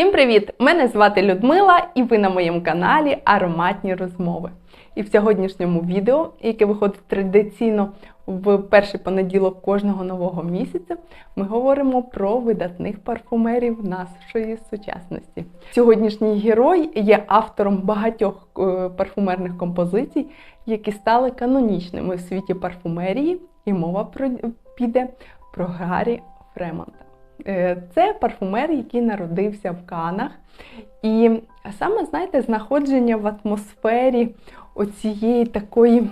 Всім привіт! Мене звати Людмила, і ви на моєму каналі Ароматні розмови. І в сьогоднішньому відео, яке виходить традиційно в перший понеділок кожного нового місяця, ми говоримо про видатних парфумерів нашої сучасності. Сьогоднішній герой є автором багатьох е, парфумерних композицій, які стали канонічними в світі парфумерії, і мова піде про Гаррі Фремонта. Е, Це парфумер, який народився в Канах. І саме, знаєте, знаходження в атмосфері оцієї такої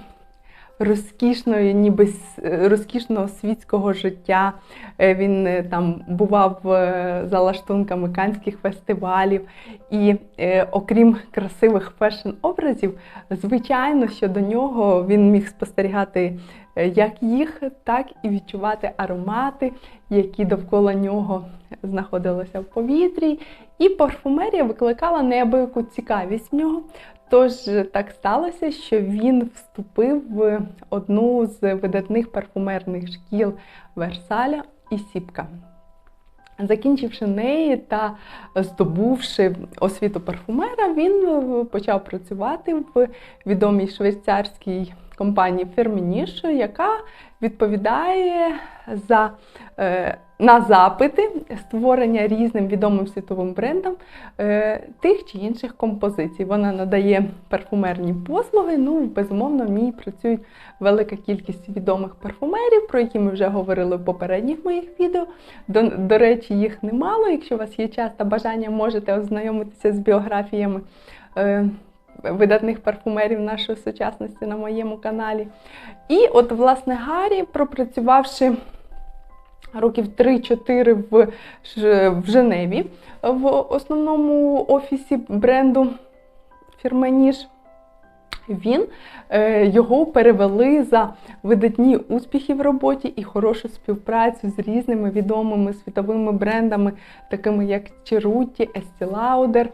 розкішної, ніби розкішного світського життя. Е, Він е, там бував е, за лаштунками канських фестивалів. І е, окрім красивих фешн-образів, звичайно, що до нього він міг спостерігати е, як їх, так і відчувати аромати, які довкола нього знаходилися в повітрі. І парфумерія викликала неабияку цікавість в нього. Тож так сталося, що він вступив в одну з видатних парфумерних шкіл Версаля і Сіпка. Закінчивши неї та здобувши освіту парфумера, він е, почав працювати в відомій швейцарській компанії Фермініш, яка відповідає за, е, на запити створення різним відомим світовим брендам е, тих чи інших композицій. Вона надає парфумерні послуги. Ну, безумовно, в ній працюють велика кількість відомих парфумерів, про які ми вже говорили в попередніх моїх відео. До, до речі, їх немало. Якщо у вас є час та бажання, можете ознайомитися з біографіями. Видатних парфумерів нашої сучасності на моєму каналі. І от, власне, Гаррі, пропрацювавши років 3-4 в, в Женеві, в основному офісі бренду Фірменіш, він е, його перевели за видатні успіхи в роботі і хорошу співпрацю з різними відомими світовими брендами, такими як Черуті, Estee Lauder.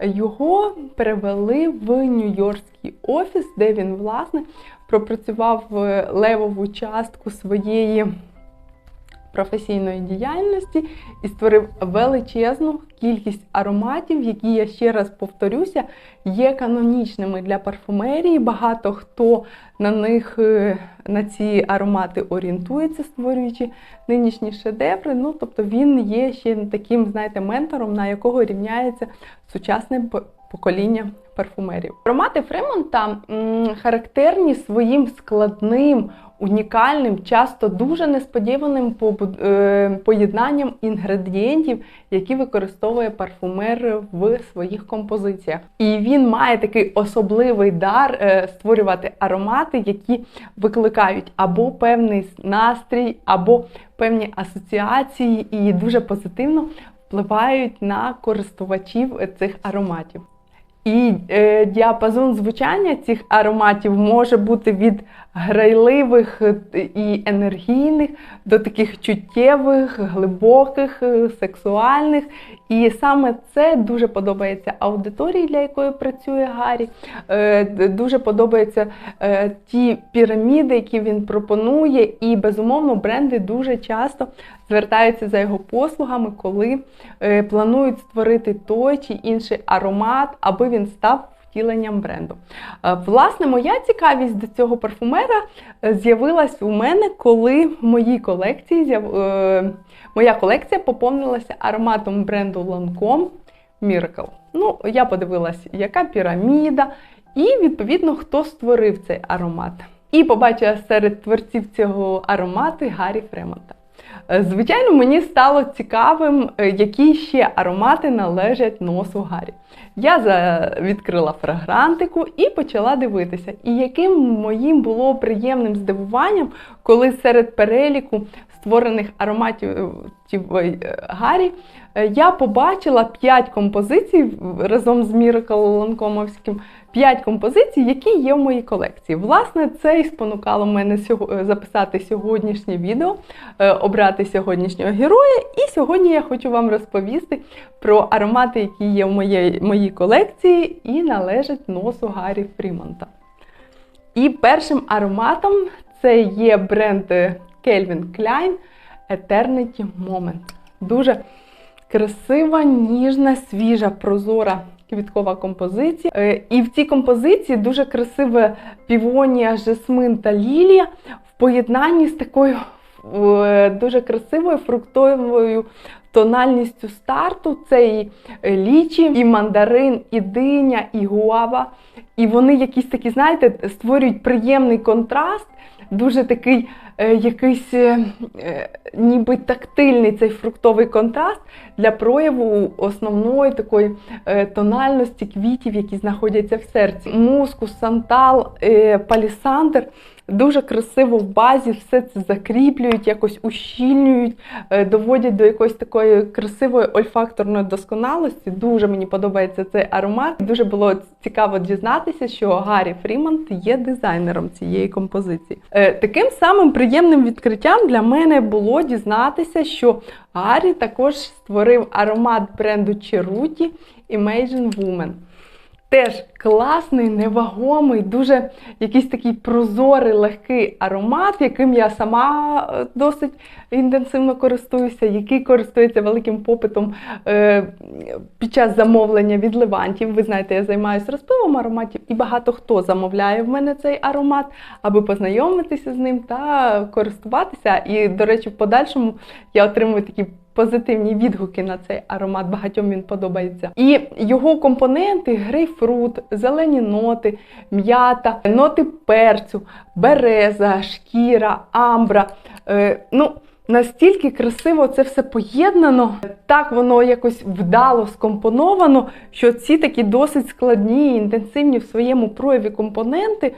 Його перевели в Нью-Йоркський офіс, де він, власне, пропрацював е, левову частку своєї професійної діяльності і створив величезну кількість ароматів, які я ще раз повторюся, є канонічними для парфумерії. Багато хто на них е, на ці аромати орієнтується, створюючи нинішні шедеври. Ну, тобто він є ще таким, знаєте, ментором, на якого рівняється сучасне покоління парфумерів. Аромати Фремонта характерні своїм складним, унікальним, часто дуже несподіваним е, поєднанням інгредієнтів, які використовує парфумер в своїх композиціях. І він має такий особливий дар е, створювати аромати, які викликають або певний настрій, або певні асоціації, і дуже позитивно впливають на користувачів цих ароматів. І е, діапазон звучання цих ароматів може бути від грайливих е, і енергійних до таких чуттєвих, глибоких, е, сексуальних. І саме це дуже подобається аудиторії, для якої працює Гаррі. Е, дуже подобаються ті піраміди, які він пропонує, і безумовно бренди дуже часто звертаються за його послугами, коли планують створити той чи інший аромат, аби він став втіленням бренду. Е, Власне, моя цікавість до цього парфумера е, з'явилась у мене, коли в моїй колекції е, моя колекція поповнилася ароматом бренду Lancome Miracle. Ну, я подивилась, яка піраміда, і відповідно хто створив цей аромат. І побачила серед творців цього аромату Гаррі Фремонта. Е, Звичайно, мені стало цікавим, е, які ще аромати належать носу Гаррі. Я відкрила фрагрантику і почала дивитися. І яким моїм було приємним здивуванням, коли серед переліку створених ароматів е, ой, е, Гаррі е, я побачила 5 композицій разом з Miracle Ланкомовським, 5 композицій, які є в моїй колекції. Власне, це і спонукало мене записати сьогоднішнє відео, обрати сьогоднішнього героя. І сьогодні я хочу вам розповісти про аромати, які є в моєї, моїй колекції і належать носу Гаррі Фрімонта. І першим ароматом це є бренд е, Calvin Klein Eternity Moment. Дуже красива, ніжна, свіжа, прозора квіткова композиція. Е, І в цій композиції дуже красиве півонія, жасмин та лілія в поєднанні з такою е, дуже красивою фруктовою тональністю старту. Це і лічі, і мандарин, і диня, і гуава. І вони якісь такі, знаєте, створюють приємний контраст, дуже такий е, якийсь е, е, ніби тактильний цей фруктовий контраст для прояву основної такої е, тональності квітів, які знаходяться в серці. Мускус, сантал, е, палісандр. Дуже красиво в базі все це закріплюють, якось ущільнюють, е, доводять до якоїсь такої красивої ольфакторної досконалості. Дуже мені подобається цей аромат. Дуже було цікаво дізнатися, що Гаррі Фрімонт є дизайнером цієї композиції. Е, Таким самим приємним відкриттям для мене було дізнатися, що Гаррі також створив аромат бренду Cheruti Imagine Woman. Теж класний, невагомий, дуже якийсь такий прозорий, легкий аромат, яким я сама е, досить інтенсивно користуюся, який користується великим попитом е, під час замовлення від левантів. Ви знаєте, я займаюся розпивом ароматів, і багато хто замовляє в мене цей аромат, аби познайомитися з ним та користуватися. І, до речі, в подальшому я отримую такі позитивні відгуки на цей аромат. Багатьом він подобається. І його компоненти: грейпфрут, зелені ноти, м'ята, ноти перцю, береза, шкіра, амбра. Е, ну, Настільки красиво це все поєднано, так воно якось вдало скомпоновано, що ці такі досить складні, інтенсивні в своєму прояві компоненти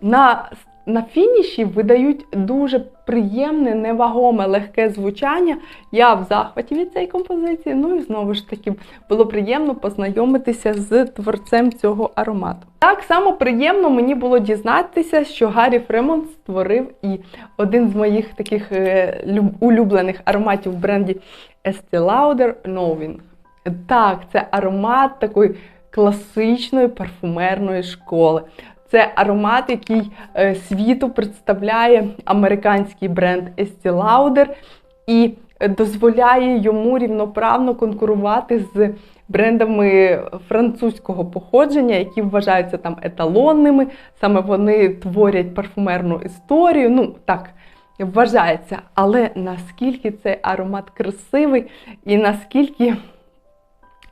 на на фініші видають дуже приємне, невагоме, легке звучання. Я в захваті від цієї композиції. Ну і знову ж таки було приємно познайомитися з творцем цього аромату. Так само приємно мені було дізнатися, що Гаррі Фремонт створив і один з моїх таких е, улюблених ароматів в бренді Estee Lauder Knowing. Так, це аромат такої класичної парфумерної школи. Це аромат, який е, світу представляє американський бренд Estee Lauder і дозволяє йому рівноправно конкурувати з брендами французького походження, які вважаються там еталонними. Саме вони творять парфумерну історію. Ну так. Вважається, але наскільки цей аромат красивий і наскільки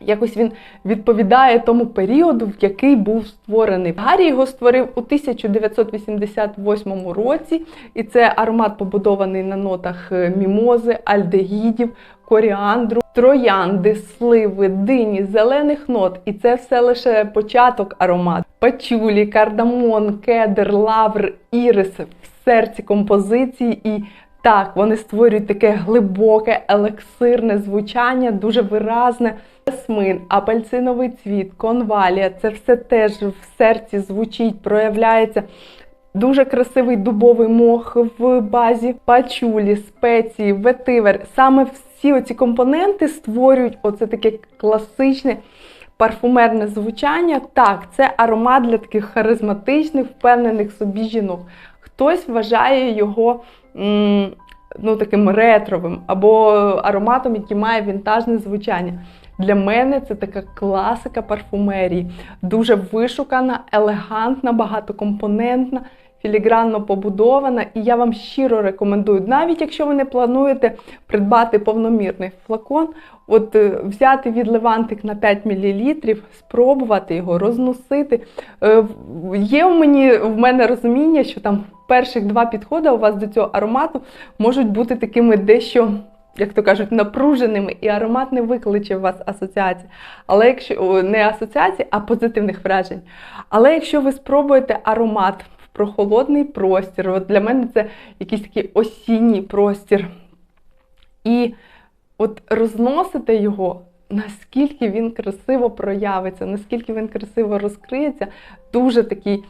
Якось він відповідає тому періоду, в який був створений. Гаррі його створив у 1988 році, і це аромат побудований на нотах е, мімози, альдегідів, коріандру, троянди, сливи, дині, зелених нот. І це все лише початок аромату. Пачулі, кардамон, кедр, лавр, ірис в серці композиції і. Так, вони створюють таке глибоке, елексирне звучання, дуже виразне. Ясмин, апельсиновий цвіт, конвалія це все теж в серці звучить, проявляється. Дуже красивий дубовий мох в базі, пачулі, спеції, ветивер. Саме всі оці компоненти створюють оце таке класичне парфумерне звучання. Так, це аромат для таких харизматичних, впевнених собі жінок. Хтось вважає його ну, таким ретровим або ароматом, який має вінтажне звучання. Для мене це така класика парфумерії, дуже вишукана, елегантна, багатокомпонентна, філігранно побудована. І я вам щиро рекомендую, навіть якщо ви не плануєте придбати повномірний флакон, от е, взяти від Левантик на 5 мл, спробувати його, розносити. Е, є у мені в мене розуміння, що там перших два підходи у вас до цього аромату можуть бути такими дещо як то кажуть, напруженими, і аромат не викличе у вас асоціації. Але якщо не асоціації, а позитивних вражень. Але якщо ви спробуєте аромат в прохолодний простір, от для мене це якийсь такий осінній простір, і от розносите його. Наскільки він красиво проявиться, наскільки він красиво розкриється, дуже такий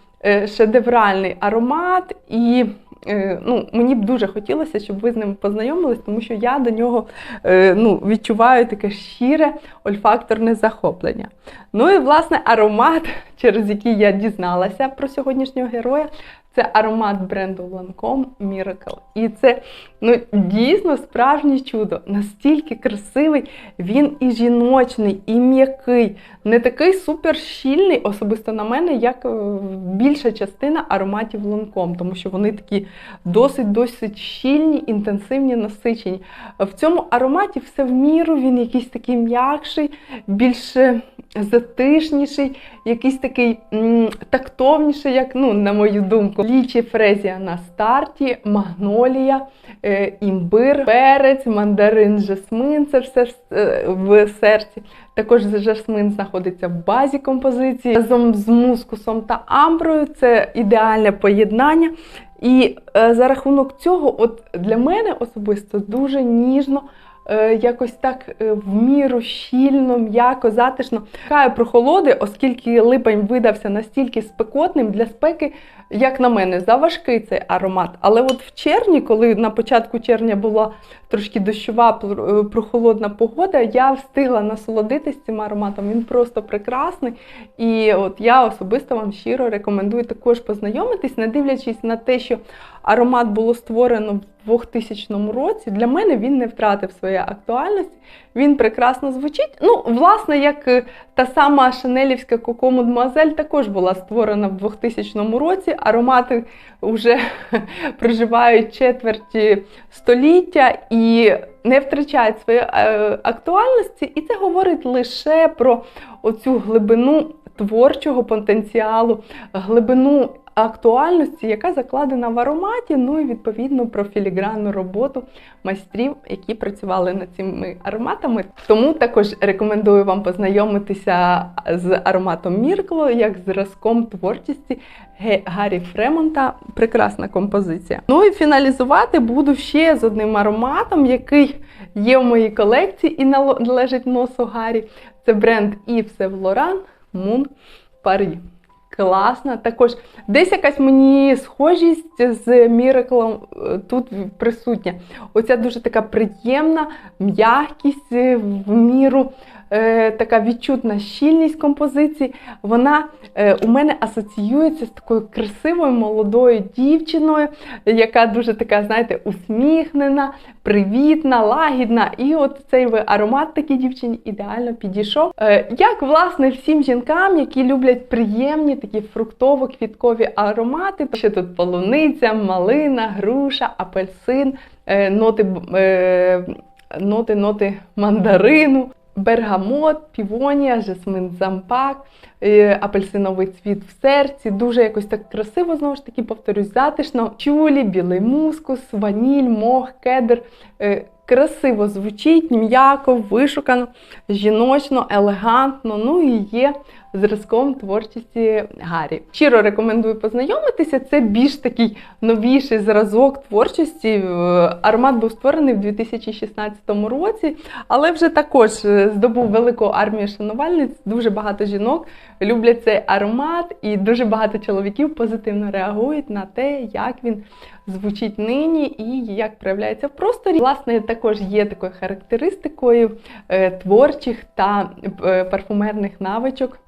шедевральний аромат, і Е, ну, мені б дуже хотілося, щоб ви з ним познайомились, тому що я до нього е, ну, відчуваю таке щире ольфакторне захоплення. Ну і власне аромат, через який я дізналася про сьогоднішнього героя, Це аромат бренду Lancome Miracle. І це ну, дійсно справжнє чудо. Настільки красивий, він і жіночний, і м'який, не такий супер щільний, особисто на мене, як е, більша частина ароматів Lancome, тому що вони такі досить-досить щільні, інтенсивні, насичені. В цьому ароматі все в міру, він якийсь такий м'якший, більш е, затишніший, якийсь такий м, тактовніший, як, ну, на мою думку. Лічі фрезія на старті, магнолія, е, імбир, перець, мандарин, жасмин це все е, в серці. Також жасмин знаходиться в базі композиції. Разом з мускусом та амброю це ідеальне поєднання. І е, за рахунок цього, от для мене особисто дуже ніжно. Е, Якось так е, в міру щільно, м'яко, затишно. Чекаю прохолоди, оскільки липень видався настільки спекотним для спеки, як на мене, заважкий цей аромат. Але от в червні, коли на початку червня була трошки дощова, е, прохолодна погода, я встигла насолодитись цим ароматом. Він просто прекрасний. І от я особисто вам щиро рекомендую також познайомитись, не дивлячись на те, що аромат було створено в 2000 році. Для мене він не втратив актуальності. Він прекрасно звучить. Ну, власне, як е, та сама шанелівська Коко Мадмуазель також була створена в 2000 році. Аромати вже проживають четверті століття і не втрачають своєї е, актуальності. І це говорить лише про оцю глибину творчого потенціалу, глибину актуальності, яка закладена в ароматі, ну і відповідно про філігранну роботу майстрів, які працювали над цими ароматами. Тому також рекомендую вам познайомитися з ароматом Міркло як зразком творчості Гаррі Фремонта. Прекрасна композиція. Ну і фіналізувати буду ще з одним ароматом, який є в моїй колекції і належить носу Гаррі. Це бренд Yves Saint Laurent Moon Paris. Класна. Також десь якась мені схожість з Міреклом тут присутня. Оця дуже така приємна м'якість е, в міру, е, така відчутна щільність композиції. Вона е, у мене асоціюється з такою красивою молодою дівчиною, яка дуже така, знаєте, усміхнена, привітна, лагідна. І от цей аромат такій дівчині ідеально підійшов. Е, Як, власне, всім жінкам, які люблять приємні такі фруктово-квіткові аромати. Ще тут полуниця, малина, груша, апельсин, е, ноти, е, ноти, ноти мандарину. Бергамот, півонія, жасмин зампак, е, апельсиновий цвіт в серці. Дуже якось так красиво, знову ж таки, повторюсь, затишно. Чулі, білий мускус, ваніль, мох, кедр. Е, Красиво звучить, м'яко, вишукано, жіночно, елегантно. Ну і є зразком творчості Гаррі. Щиро рекомендую познайомитися. Це більш такий новіший зразок творчості. Е, Аромат був створений в 2016 році, але вже також е, здобув велику армію шанувальниць. Дуже багато жінок люблять цей аромат, і дуже багато чоловіків позитивно реагують на те, як він звучить нині і як проявляється в просторі. Власне, також є такою характеристикою е, творчих та парфумерних навичок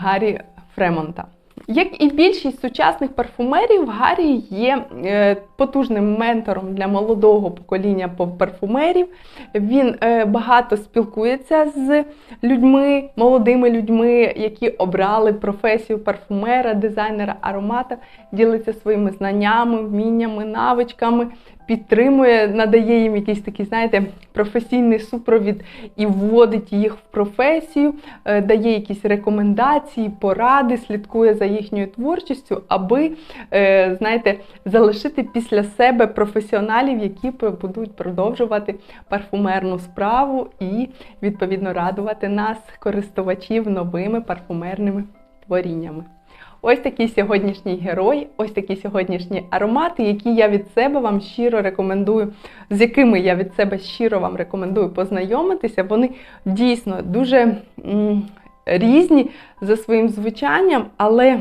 Гаррі Фремонта. Як і більшість сучасних парфумерів, Гаррі є е, потужним ментором для молодого покоління по- парфумерів. Він е, багато спілкується з людьми, молодими людьми, які обрали професію парфумера, дизайнера аромата, ділиться своїми знаннями, вміннями, навичками, підтримує, надає їм якийсь такий, знаєте, професійний супровід і вводить їх в професію, е, дає якісь рекомендації, поради, слідкує за їхньою творчістю, аби, е, знаєте, залишити після себе професіоналів, які будуть продовжувати парфумерну справу і відповідно радувати нас, користувачів, новими парфумерними творіннями. Ось такий сьогоднішній герой, ось такі сьогоднішні аромати, які я від себе вам щиро рекомендую, з якими я від себе щиро вам рекомендую познайомитися. Вони дійсно дуже різні за своїм звучанням, але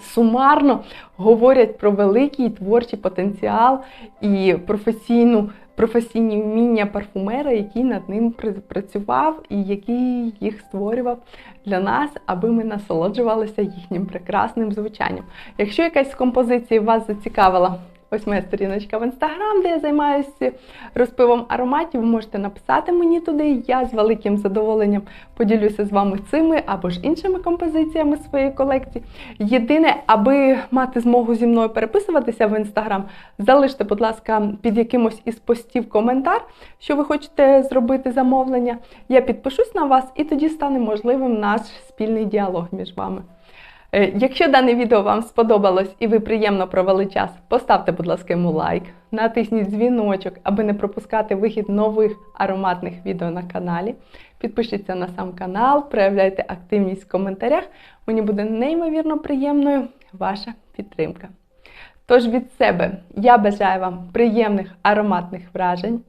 сумарно говорять про великий творчий потенціал і професійну професійні вміння парфумера, який над ним пр- працював і який їх створював для нас, аби ми насолоджувалися їхнім прекрасним звучанням. Якщо якась з композицій вас зацікавила, ось моя сторіночка в інстаграм, де я займаюся розпивом ароматів, ви можете написати мені туди. Я з великим задоволенням поділюся з вами цими або ж іншими композиціями своєї колекції. Єдине, аби мати змогу зі мною переписуватися в інстаграм, залиште, будь ласка, під якимось із постів коментар, що ви хочете зробити замовлення. Я підпишусь на вас, і тоді стане можливим наш спільний діалог між вами. Е, Якщо дане відео вам сподобалось і ви приємно провели час, поставте, будь ласка, йому лайк, натисніть дзвіночок, аби не пропускати вихід нових ароматних відео на каналі. Підпишіться на сам канал, проявляйте активність в коментарях. Мені буде неймовірно приємною ваша підтримка. Тож від себе я бажаю вам приємних ароматних вражень,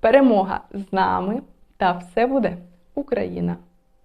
перемога з нами та все буде Україна!